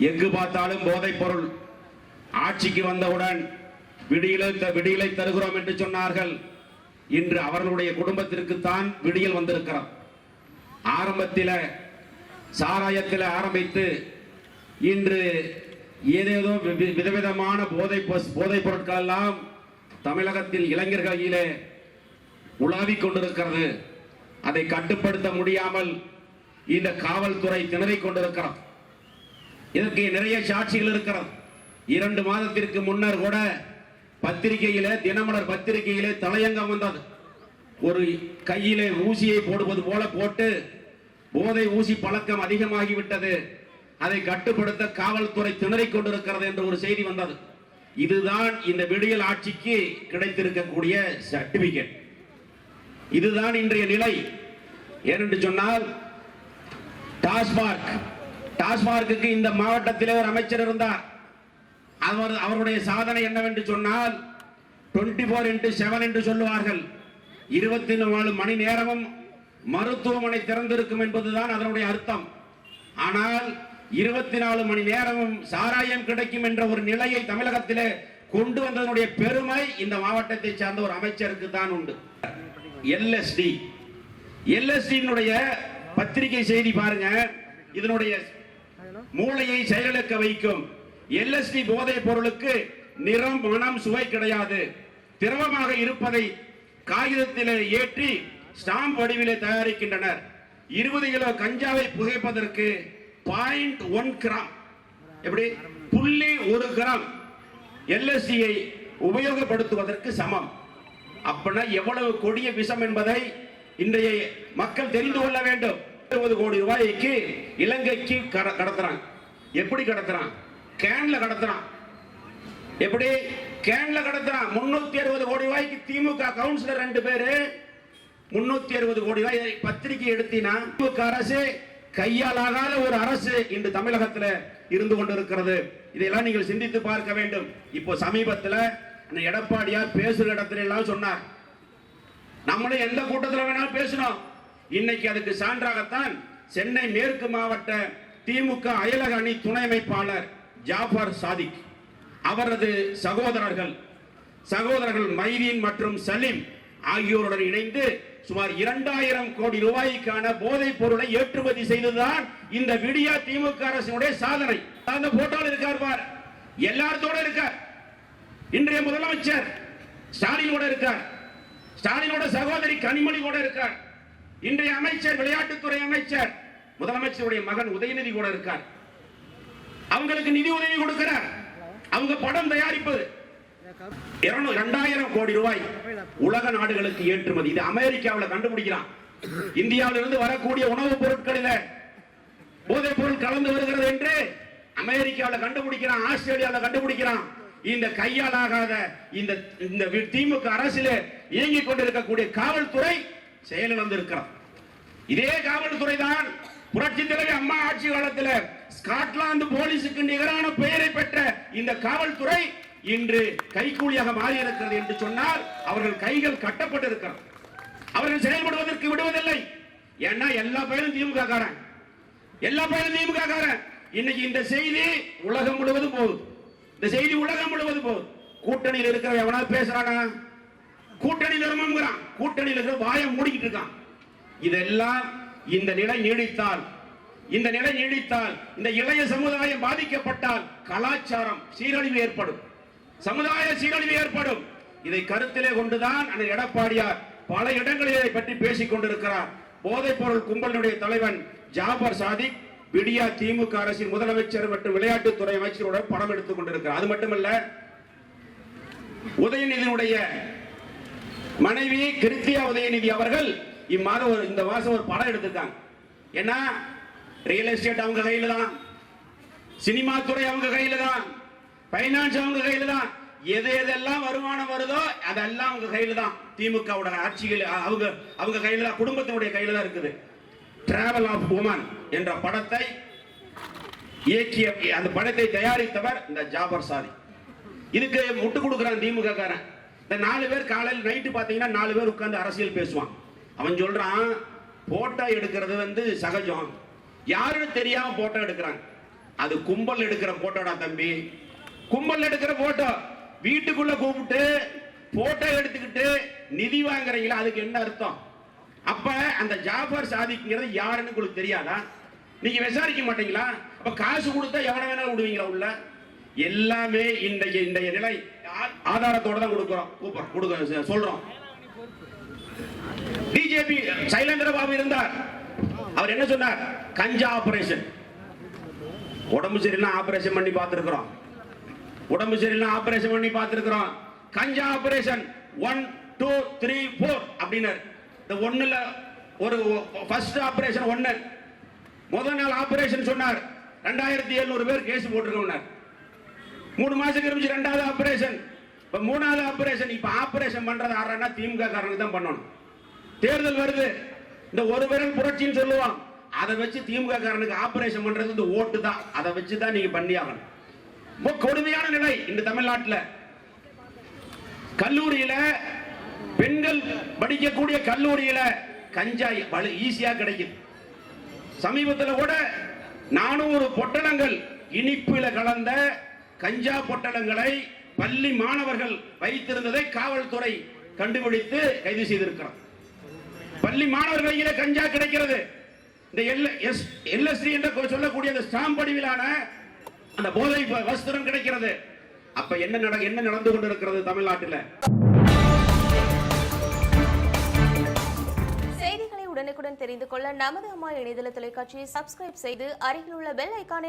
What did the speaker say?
எங்கு பார்த்தாலும் போதைப் பொருள் ஆட்சிக்கு வந்தவுடன் விடியலை விடியலை தருகிறோம் என்று சொன்னார்கள். இன்று அவர்களுடைய குடும்பத்திற்குத்தான் விடியல் வந்திருக்கிறோம் ஆரம்பத்தில் சாராயத்தில் ஆரம்பித்து இன்று ஏதேதோ வி- வி- விதவிதமான போதை போதைப் பொருட்கள் எல்லாம் தமிழகத்தில் இளைஞர்களிலே உலாவிக் கொண்டிருக்கிறது. அதை கட்டுப்படுத்த முடியாமல் இந்த காவல்துறை திணறிக் கொண்டிருக்கிறோம் இதற்கு நிறைய சாட்சிகள் இருக்கிறது. இரண்டு மாதத்திற்கு முன்னர் கூட பத்திரிகையிலே தினமலர் பத்திரிகையிலே தலையங்கம் வந்தது. ஒரு கையிலே ஊசியை போடுவது போல போட்டு போதை ஊசி பழக்கம் அதிகமாகிவிட்டது. அதை கட்டுப்படுத்த காவல்துறை திணறிக் கொண்டிருக்கிறது என்ற ஒரு செய்தி வந்தது. இதுதான் இந்த விடியல் ஆட்சிக்கு கிடைத்திருக்கக்கூடிய சர்டிபிகேட். இதுதான் இன்றைய நிலை. ஏனென்று சொன்னால் டாஸ்மார்க் டாஸ்மார்க்கு இந்த மாவட்டத்திலே ஒரு அமைச்சர் இருந்தார். அவர் அவருடைய சாதனை என்னவென்று சொன்னால் 24 ஃபோர் இன்ட்டு செவன் என்று சொல்லுவார்கள். இருபத்தி நாலு மணி நேரமும் மருத்துவமனை திறந்திருக்கும் என்பதுதான் அதனுடைய அர்த்தம். ஆனால் இருபத்தி நாலு மணி நேரமும் சாராயம் கிடைக்கும் என்ற ஒரு நிலையை தமிழகத்திலே கொண்டு வந்ததனுடைய பெருமை இந்த மாவட்டத்தை சார்ந்த ஒரு அமைச்சருக்கு தான் உண்டு. எல்எஸ்டி எல்எஸ்டியினுடைய பத்திரிகை செய்தி பாருங்க. இதனுடைய மூளையை செயலிழக்க வைக்கும் எல்எஸ்டி போதைப் பொருளுக்கு நிறம் மனம் சுவை கிடையாது. திரவமாக இருப்பதை காகிதத்திலே ஏற்றி ஸ்டாம்ப் வடிவிலே தயாரிக்கின்றனர். இருபது கிலோ கஞ்சாவை புகைப்பதற்கு பாயிண்ட் ஒன் கிராம். எப்படி? புள்ளி ஒரு கிராம் எல்எஸ்டியை உபயோகப்படுத்துவதற்கு சமம். அப்படின்னா எவ்வளவு கொடிய விஷம் என்பதை இன்றைய மக்கள் தெரிந்து கொள்ள வேண்டும். இருபது கோடி ரூபாய்க்கு இலங்கைக்கு கட- கடத்துறாங்க. எப்படி கடத்துறான்? கேன்ல கடத்துறான். எப்படி? கேன்ல கடத்துறான். முன்னூத்தி அறுபது கோடி ரூபாய்க்கு திமுக கவுன்சிலர் ரெண்டு பேரு. முன்னூத்தி அறுபது கோடி ரூபாய் பத்திரிகை எடுத்தீங்கன்னா திமுக அரசு கையாலாகாத ஒரு அரசு இன்று தமிழகத்துல இருந்து கொண்டிருக்கிறது. இதையெல்லாம் நீங்கள் சிந்தித்து பார்க்க வேண்டும். இப்போ சமீபத்துல அந்த எடப்பாடியார் பேசுகிற இடத்துல எல்லாம் சொன்னார். நம்மளும் எந்த கூட்டத்தில் வேணாலும் பேசணும். இன்னைக்கு அதுக்கு சான்றாகத்தான் சென்னை மேற்கு மாவட்ட திமுக அயலக அணி துணை அமைப்பாளர் ஜாஃபர் சாதிக் அவரது சகோதரர்கள் சகோதரர்கள் மைதீன் மற்றும் சலீம் ஆகியோருடன் இணைந்து சுமார் இரண்டாயிரம் கோடி ரூபாய்க்கான போதைப் பொருளை ஏற்றுமதி செய்ததுதான் இந்த விடியா திமுக அரசினுடைய சாதனை. அந்த போட்டோல இருக்கார் பார். எல்லாத்தோட இருக்கார். இன்றைய முதலமைச்சர் ஸ்டாலின் கூட இருக்கார். ஸ்டாலினோட சகோதரி கனிமொழி கூட இருக்கார். இன்றைய அமைச்சர் விளையாட்டுத்துறை அமைச்சர் முதலமைச்சருடைய மகன் உதயநிதி கூட இருக்கார். அவங்களுக்கு நிதி உதவி கொடுக்கிறார். அவங்க படம் தயாரிப்பது இருநூறு இரண்டாயிரம் கோடி ரூபாய் உலக நாடுகளுக்கு ஏற்றுமதி. இது அமெரிக்காவில் கண்டுபிடிக்கிறான். இந்தியாவிலிருந்து வரக்கூடிய உணவுப் பொருட்களில போதைப் பொருள் கலந்து வருகிறது என்று அமெரிக்காவில் கண்டுபிடிக்கிறான் ஆஸ்திரேலியாவில் கண்டுபிடிக்கிறான். இந்த கையால் ஆகாத இந்த இந்த வி- திமுக அரசிலே இயங்கிக் கொண்டிருக்கக்கூடிய காவல்துறை செயலிழந்து வந்திருக்கிறான் இதே காவல்துறை தான் புரட்சி தலைவி அம்மா ஆட்சி காலத்தில் ஸ்காட்லாந்து போலீஸுக்கு நிகரான பெயரை பெற்ற இந்த காவல்துறை இன்று கைக்கூலியாக மாறி இருக்கிறது என்று சொன்னால் அவர்கள் கைகள் கட்டப்பட்டு அவர்கள் செயல்படுவதற்கு விடுவதில்லை. ஏன்னா எல்லா பேரும் திமுக காரன் எல்லா பேரும் திமுக காரன் இன்னைக்கு இந்த செய்தி உலகம் முழுவதும் போகுது. இந்த செய்தி உலகம் முழுவதும் போகுது. கூட்டணியில் இருக்கிற எவனாவது பேசுறானா? கூட்டணி தர்மம்ங்கிறான் கூட்டணியில் இருக்கிற மூடிக்கிட்டு இருக்கான். இதெல்லாம் இந்த நிலை நீடித்தால் இந்த நிலை நீடித்தால் இந்த இளைய சமுதாயம் பாதிக்கப்பட்டால் கலாச்சாரம் சீரழிவு ஏற்படும். சமுதாய சீரழிவு ஏற்படும். இதை கருத்திலே கொண்டுதான் அந்த எடப்பாடியார் பல இடங்களில் இதை பற்றி பேசிக் கொண்டிருக்கிறார். போதைப் பொருள் கும்பலினுடைய தலைவன் ஜாபர் சாதிக் விடியா திமுக அரசின் முதலமைச்சர் மற்றும் விளையாட்டுத்துறை அமைச்சருடன் படம் எடுத்துக் கொண்டிருக்கிறார். அது மட்டுமல்ல உதயநிதியினுடைய மனைவி கிருத்தியா உதயநிதி அவர்கள் இம்மாதம் ஒரு இந்த மாதம் ஒரு படம் எடுத்திருக்காங்க. ஏன்னா ரியல் எஸ்டேட் அவங்க கையில தான் சினிமா துறை அவங்க கையில தான் பைனான்ஸ் அவங்க கையில தான் எது எதெல்லாம் வருமானம் வருதோ அதெல்லாம் அவங்க கையில தான் திமுகவோட ஆட்சிகள் அவங்க அவங்க கையில தான் குடும்பத்தினுடைய கையில தான் இருக்குது. டிராவல் ஆஃப் உமன் என்ற படத்தை இயக்கிய அந்த படத்தை தயாரித்தவர் இந்த ஜாபர் சாதி. இதுக்கு முட்டு கொடுக்குறான் திமுக காரன் இந்த நாலு பேர் காலையில் நைட்டு பார்த்தீங்கன்னா நாலு பேர் உட்காந்து அரசியல் பேசுவான் அவன் சொல்றான் போட்டோ எடுக்கிறது வந்து சகஜம். யாருன்னு தெரியாம போட்டோ எடுக்கிறாங்க. அது கும்பல் எடுக்கிற போட்டோடா தம்பி. கும்பல் எடுக்கிற போட்டோ வீட்டுக்குள்ள கூப்பிட்டு போட்டோ எடுத்துக்கிட்டு நிதி வாங்குறீங்களா? அதுக்கு என்ன அர்த்தம்? அப்ப அந்த ஜாஃபர் சாதிக்குங்கிறது யாருன்னு உங்களுக்கு தெரியாதா? நீங்க விசாரிக்க மாட்டீங்களா? அப்ப காசு கொடுத்தா எவன வேணாலும் விடுவீங்களா உள்ள? எல்லாமே இன்றைய இன்றைய நிலை. ஆதாரத்தோட தான் கொடுக்குறோம் கூப்பிடுறோம் கொடுக்க சொல்றோம். பிஜேபி சைலேந்திர பாபு இருந்தார். அவர் என்ன சொன்னார்? கஞ்சா ஆபரேஷன் உடம்பு சரியில்லை ஆபரேஷன் பண்ணி பார்த்திருக்கிறோம். உடம்பு சரியில்லை ஆபரேஷன் பண்ணி பார்த்திருக்கிறோம். கஞ்சா operation one two three four அப்படின்னாரு. இந்த ஒன்றில் ஒரு ஃபர்ஸ்ட் ஆபரேஷன் ஒன்னு முதல் நாள் ஆபரேஷன் சொன்னார். ரெண்டாயிரத்தி எழுநூறு பேர் கேஸ் போட்டிருக்கோம் மூணு மாசத்துக்கு இருந்துச்சு ரெண்டாவது ஆபரேஷன் இப்ப மூணாவது ஆபரேஷன் இப்ப ஆபரேஷன் பண்றது யாருன்னா திமுக காரனுக்கு தான் பண்ணணும். தேர்தல் வருது. இந்த ஒரு விரல் புரட்சின்னு சொல்லுவான். அதை வச்சு திமுக காரனுக்கு ஆபரேஷன் பண்றது இந்த ஓட்டு தான். அதை வச்சு தான் நீங்க பண்ணி ஆகணும். ரொம்ப கொடுமையான நிலை இந்த தமிழ்நாட்டில். கல்லூரியில பெண்கள் படிக்கக்கூடிய கல்லூரியில கஞ்சா வலு ஈஸியா கிடைக்குது. சமீபத்தில் கூட நானூறு பொட்டலங்கள் இனிப்பில் கலந்த கஞ்சா பொட்டலங்களை பள்ளி மாணவர்கள் வைத்திருந்ததை காவல்துறை கண்டுபிடித்து கைது செய்திருக்கிறார். பள்ளி மாணவர்களிலே கஞ்சா கிடைக்கிறது. இந்த எல்எஸ்டி என்று சொல்லக்கூடிய அந்த ஸ்டாம்ப் வடிவிலான அந்த போதை வஸ்திரம் கிடைக்கிறது. அப்ப என்ன நட என்ன நடந்து கொண்டிருக்கிறது தமிழ்நாட்டில்? செய்திகளை உடனுக்குடன் தெரிந்து கொள்ள நமது அம்மா இணையதள தொலைக்காட்சியை சப்ஸ்கிரைப் செய்து அருகில் உள்ள பெல் ஐக்கானை